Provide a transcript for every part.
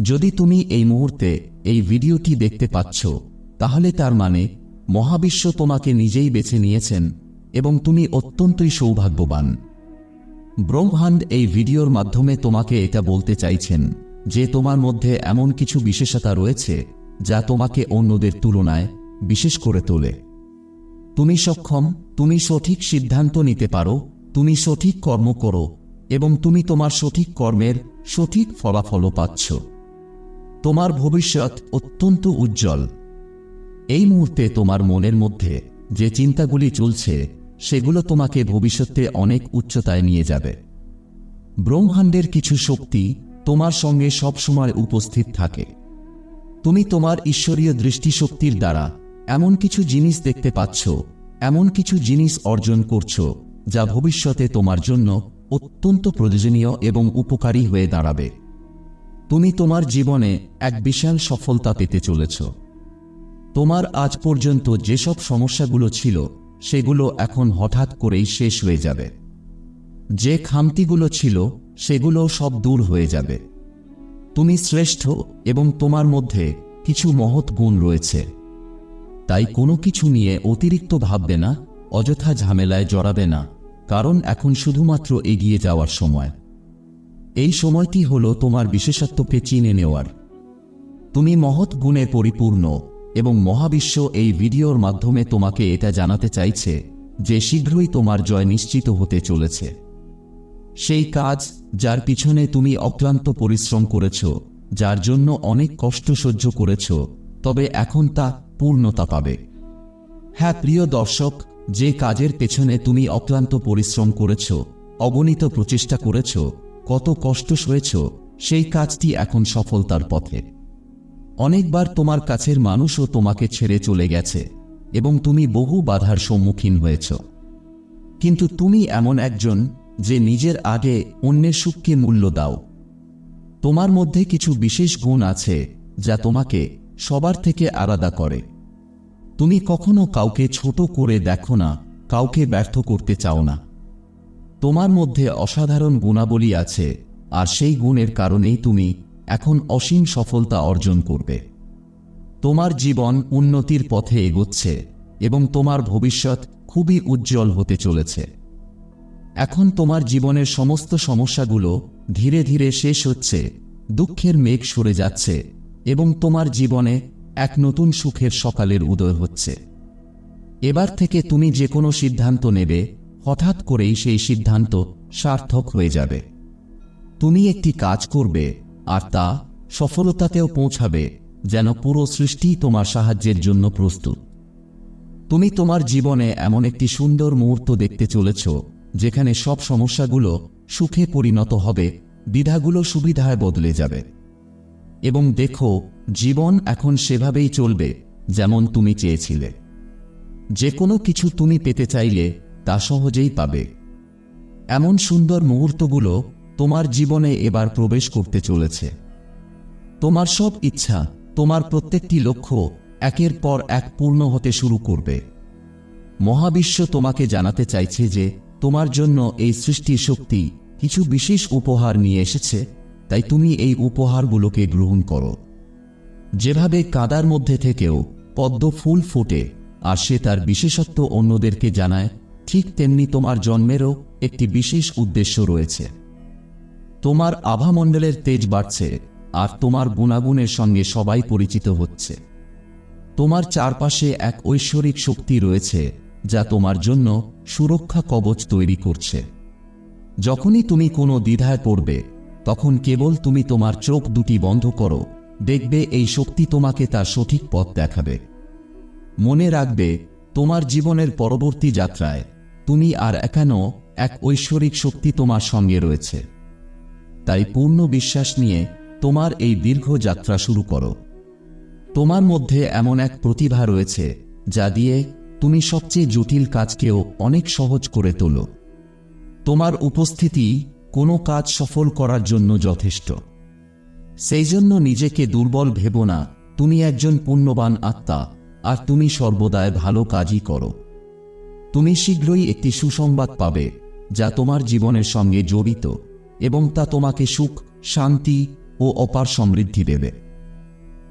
যদি তুমি এই মুহূর্তে এই ভিডিওটি দেখতে পাচ্ছ, তাহলে তার মানে মহাবিশ্ব তোমাকে নিজেই বেছে নিয়েছেন এবং তুমি অত্যন্তই সৌভাগ্যবান। ব্রহ্মাণ্ড এই ভিডিওর মাধ্যমে তোমাকে এটা বলতে চাইছেন যে তোমার মধ্যে এমন কিছু বিশেষতা রয়েছে যা তোমাকে অন্যদের তুলনায় বিশেষ করে তোলে। তুমি সক্ষম, তুমি সঠিক সিদ্ধান্ত নিতে পারো, তুমি সঠিক কর্ম করো এবং তুমি তোমার সঠিক কর্মের সঠিক ফলাফলও পাচ্ছ। তোমার ভবিষ্যৎ অত্যন্ত উজ্জ্বল। এই মুহূর্তে তোমার মনের মধ্যে যে চিন্তাগুলি চলছে, সেগুলো তোমাকে ভবিষ্যতে অনেক উচ্চতায় নিয়ে যাবে। ব্রহ্মাণ্ডের কিছু শক্তি তোমার সঙ্গে সবসময় উপস্থিত থাকে। তুমি তোমার ঈশ্বরীয় দৃষ্টিশক্তির দ্বারা এমন কিছু জিনিস দেখতে পাচ্ছ, এমন কিছু জিনিস অর্জন করছ, যা ভবিষ্যতে তোমার জন্য অত্যন্ত প্রয়োজনীয় এবং উপকারী হয়ে দাঁড়াবে। তুমি তোমার জীবনে এক বিশাল সফলতা পেতে চলেছ। তোমার আজ পর্যন্ত যেসব সমস্যাগুলো ছিল, সেগুলো এখন হঠাৎ করেই শেষ হয়ে যাবে। যে খামতিগুলো ছিল সেগুলো সব দূর হয়ে যাবে। তুমি শ্রেষ্ঠ এবং তোমার মধ্যে কিছু মহৎ গুণ রয়েছে। তাই কোনো কিছু নিয়ে অতিরিক্ত ভাববে না, অযথা ঝামেলায় জড়াবে না, কারণ এখন শুধুমাত্র এগিয়ে যাওয়ার সময়। এই সময়টি হলো তোমার বিশেষত্বকে চিনে নেওয়ার। তুমি মহৎ গুণে পরিপূর্ণ এবং মহাবিশ্ব এই ভিডিওর মাধ্যমে তোমাকে এটা জানাতে চাইছে যে শীঘ্রই তোমার জয় নিশ্চিত হতে চলেছে। সেই কাজ যার পিছনে তুমি অক্লান্ত পরিশ্রম করেছ, যার জন্য অনেক কষ্ট সহ্য করেছ, তবে এখন তা পূর্ণতা পাবে। হ্যাঁ প্রিয় দর্শক, যে কাজের পেছনে তুমি অক্লান্ত পরিশ্রম করেছ, অগণিত প্রচেষ্টা করেছ কত কষ্ট সয়েছ, সেই কাজটি এখন সফলতার পথে। অনেকবার তোমার কাছের মানুষও তোমাকে ছেড়ে চলে গেছে এবং তুমি বহু বাধার সম্মুখীন হয়েছ। কিন্তু তুমি এমন একজন যে নিজের আগে অন্যের সুখকে মূল্য দাও। তোমার মধ্যে কিছু বিশেষ গুণ আছে যা তোমাকে সবার থেকে আলাদা করে। তুমি কখনো কাউকে ছোট করে দেখো না, কাউকে ব্যর্থ করতে চাও না। তোমার মধ্যে অসাধারণ গুণাবলী আছে, আর সেই গুণের কারণেই তুমি এখন অসীম সফলতা অর্জন করবে। তোমার জীবন উন্নতির পথে এগোচ্ছে এবং তোমার ভবিষ্যৎ খুবই উজ্জ্বল হতে চলেছে। এখন তোমার জীবনের সমস্ত সমস্যাগুলো ধীরে ধীরে শেষ হচ্ছে, দুঃখের মেঘ সরে যাচ্ছে এবং তোমার জীবনে এক নতুন সুখের সকালের উদয় হচ্ছে। এবার থেকে তুমি যে কোনো সিদ্ধান্ত নেবে হঠাৎ করেই সেই সিদ্ধান্ত সার্থক হয়ে যাবে। তুমি একটি কাজ করবে, আর তা সফলতাতেও পৌঁছাবে, যেন পুরো সৃষ্টি তোমার সাহায্যের জন্য প্রস্তুত। তুমি তোমার জীবনে এমন একটি সুন্দর মুহূর্ত দেখতে চলেছ, যেখানে সব সমস্যাগুলো সুখে পরিণত হবে, দ্বিধাগুলো সুবিধায় বদলে যাবে। এবং দেখো, জীবন এখন সেভাবেই চলবে, যেমন তুমি চেয়েছিলে। যে কোনো কিছু তুমি পেতে চাইলে তা সহজেই পাবে। এমন সুন্দর মুহূর্তগুলো তোমার জীবনে এবার প্রবেশ করতে চলেছে। তোমার সব ইচ্ছা, তোমার প্রত্যেকটি লক্ষ্য একের পর এক পূর্ণ হতে শুরু করবে। মহাবিশ্ব তোমাকে জানাতে চাইছে যে তোমার জন্য এই সৃষ্টির শক্তি কিছু বিশেষ উপহার নিয়ে এসেছে, তাই তুমি এই উপহারগুলোকে গ্রহণ করো। যেভাবে কাদার মধ্যে থেকেও পদ্ম ফুল ফোটে, আর সে তার বিশেষত্ব অন্যদেরকে জানায় ঠিক তেমনি তোমার জন্মেরও একটি বিশেষ উদ্দেশ্য রয়েছে। তোমার আভামণ্ডলের তেজ বাড়ছে আর তোমার গুণাগুণের সঙ্গে সবাই পরিচিত হচ্ছে। তোমার চারপাশে এক ঐশ্বরিক শক্তি রয়েছে যা তোমার জন্য সুরক্ষা কবচ তৈরি করছে। যখনই তুমি কোনো দ্বিধায় পড়বে, তখন কেবল তুমি তোমার চোখ দুটি বন্ধ করো, দেখবে এই শক্তি তোমাকে তার সঠিক পথ দেখাবে। মনে রাখবে, তোমার জীবনের পরবর্তী যাত্রায় তুমি আর একানো এক ঐশ্বরিক শক্তি তোমার সঙ্গে রয়েছে। তাই পূর্ণ বিশ্বাস নিয়ে তোমার এই দীর্ঘ যাত্রা শুরু করো। তোমার মধ্যে এমন এক প্রতিভা রয়েছে যা দিয়ে তুমি সবচেয়ে জটিল কাজকেও অনেক সহজ করে তোলো। তোমার উপস্থিতি কোনো কাজ সফল করার জন্য যথেষ্ট। সেই জন্য নিজেকে দুর্বল ভেবো না, তুমি একজন পুণ্যবান আত্মা, আর তুমি সর্বদাই ভালো কাজই করো। তুমি শীঘ্রই একটি সুসংবাদ পাবে, যা তোমার জীবনের সঙ্গে জড়িত এবং তা তোমাকে সুখ, শান্তি ও অপার সমৃদ্ধি দেবে।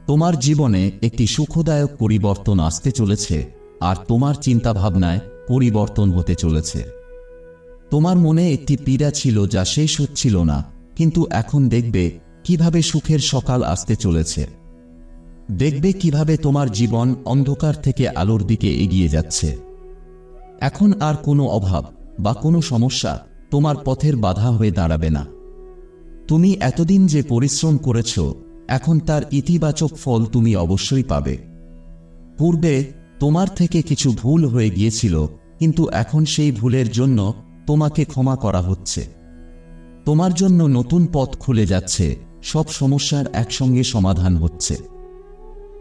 তোমার জীবনে একটি সুখদায়ক পরিবর্তন আসতে চলেছে আর তোমার চিন্তাভাবনায় পরিবর্তন হতে চলেছে। তোমার মনে একটি পীড়া ছিল যা শেষ হচ্ছিল না, কিন্তু এখন দেখবে কীভাবে সুখের সকাল আসতে চলেছে। দেখবে কীভাবে তোমার জীবন অন্ধকার থেকে আলোর দিকে এগিয়ে যাচ্ছে। এখন আর কোনো অভাব বা কোনো সমস্যা তোমার পথের বাধা হয়ে দাঁড়াবে না। তুমি এতদিন যে পরিশ্রম করেছ, এখন তার ইতিবাচক ফল তুমি অবশ্যই পাবে। পূর্বে তোমার থেকে কিছু ভুল হয়ে গিয়েছিল, কিন্তু এখন সেই ভুলের জন্য তোমাকে ক্ষমা করা হচ্ছে। তোমার জন্য নতুন পথ খুলে যাচ্ছে, সব সমস্যার একসঙ্গে সমাধান হচ্ছে।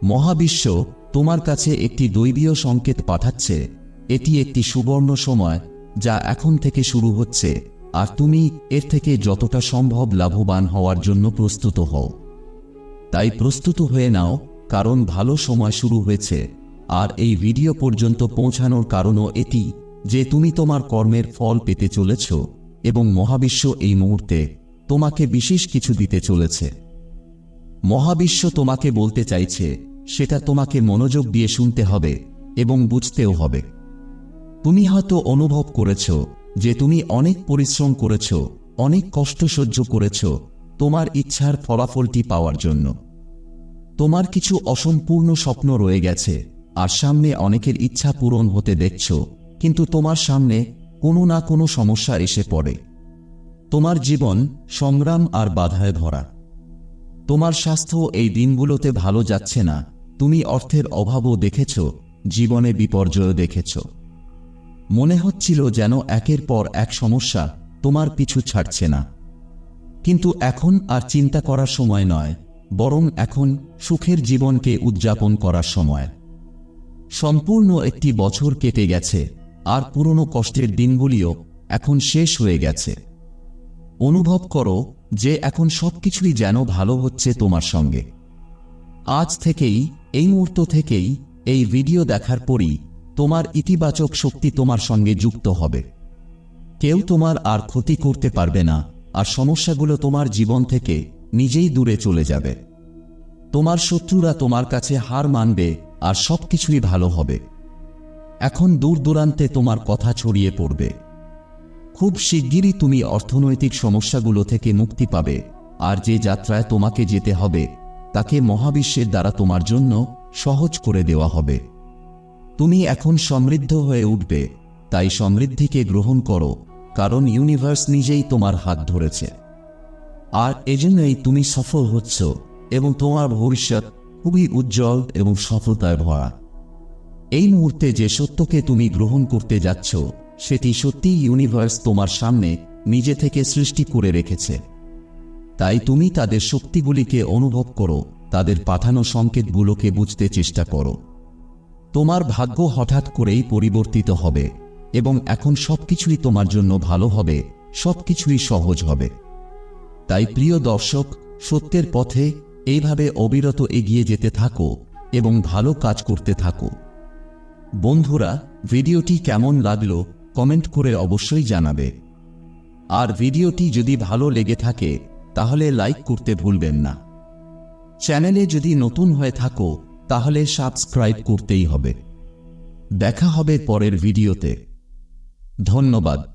মহাবিশ্ব তোমার কাছে একটি দৈবীয় সংকেত পাঠাচ্ছে এটি একটি সুবর্ণ সময়, যা এখন থেকে শুরু হচ্ছে, আর তুমি এর থেকে যতটা সম্ভব লাভবান হওয়ার জন্য প্রস্তুত হও। তাই প্রস্তুত হয়ে নাও, কারণ ভালো সময় শুরু হয়েছে, আর এই ভিডিও পর্যন্ত পৌঁছানোর কারণও এটি, যে তুমি তোমার কর্মের ফল পেতে চলেছ, এবং মহাবিশ্ব এই মুহূর্তে তোমাকে বিশেষ কিছু দিতে চলেছে। মহাবিশ্ব তোমাকে বলতে চাইছে, সেটা তোমাকে মনোযোগ দিয়ে শুনতে হবে, এবং বুঝতেও হবে। তুমি হয়তো অনুভব করেছ যে তুমি অনেক পরিশ্রম করেছ, অনেক কষ্ট সহ্য করেছ তোমার ইচ্ছার ফলাফলটি পাওয়ার জন্য। তোমার কিছু অসম্পূর্ণ স্বপ্ন রয়ে গেছে, আর সামনে অনেকের ইচ্ছা পূরণ হতে দেখছ, কিন্তু তোমার সামনে কোনো না কোনো সমস্যা এসে পড়ে। তোমার জীবন সংগ্রাম আর বাধায় ভরা। তোমার স্বাস্থ্য এই দিনগুলোতে ভালো যাচ্ছে না, তুমি অর্থের অভাবও দেখেছ, জীবনে বিপর্যয় দেখেছ। মনে হচ্ছিল যেন একের পর এক সমস্যা তোমার পিছু ছাড়ছে না। কিন্তু এখন আর চিন্তা করার সময় নয়, বরং এখন সুখের জীবনকে উদযাপন করার সময়। সম্পূর্ণ একটি বছর কেটে গেছে, আর পুরনো কষ্টের দিনগুলিও এখন শেষ হয়ে গেছে। অনুভব করো যে এখন সবকিছুই যেন ভালো হচ্ছে তোমার সঙ্গে। আজ থেকেই, এই মুহূর্ত থেকেই, এই ভিডিও দেখার পরই তোমার ইতিবাচক শক্তি তোমার সঙ্গে যুক্ত হবে। কেউ তোমার আর ক্ষতি করতে পারবে না, আর সমস্যাগুলো তোমার জীবন থেকে নিজেই দূরে চলে যাবে। তোমার শত্রুরা তোমার কাছে হার মানবে, আর সবকিছুই ভালো হবে। এখন দূর দূরান্তে তোমার কথা ছড়িয়ে পড়বে। খুব শিগগিরই তুমি অর্থনৈতিক সমস্যাগুলো থেকে মুক্তি পাবে, আর যে যাত্রায় তোমাকে যেতে হবে, তাকে মহাবিশ্বের দ্বারা তোমার জন্য সহজ করে দেওয়া হবে। তুমি এখন সমৃদ্ধ হয়ে উঠবে, তাই সমৃদ্ধিকে গ্রহণ করো, কারণ ইউনিভার্স নিজেই তোমার হাত ধরেছে। আর এজন্যই তুমি সফল হচ্ছ, এবং তোমার ভবিষ্যৎ খুবই উজ্জ্বল এবং সফলতায় ভরা। এই মুহূর্তে যে সত্যকে তুমি গ্রহণ করতে যাচ্ছ, সেটি সত্যিই ইউনিভার্স তোমার সামনে নিজে থেকে সৃষ্টি করে রেখেছে। তাই তুমি তাদের শক্তিগুলিকে অনুভব করো, তাদের পাঠানো সংকেতগুলোকে বুঝতে চেষ্টা করো। তোমার ভাগ্য হঠাৎ করেই পরিবর্তিত হবে, এবং এখন সবকিছুই তোমার জন্য ভালো হবে, সবকিছুই সহজ হবে। তাই প্রিয় দর্শক, সত্যের পথে এইভাবে অবিরত এগিয়ে যেতে থাকো এবং ভালো কাজ করতে থাকো। বন্ধুরা, ভিডিওটি কেমন লাগল কমেন্ট করে অবশ্যই জানাবে। আর ভিডিওটি যদি ভালো লেগে থাকে, তাহলে লাইক করতে ভুলবেন না। চ্যানেলে যদি নতুন হয়ে থাকো তাহলে সাবস্ক্রাইব করতেই হবে। দেখা হবে পরের ভিডিওতে। ধন্যবাদ।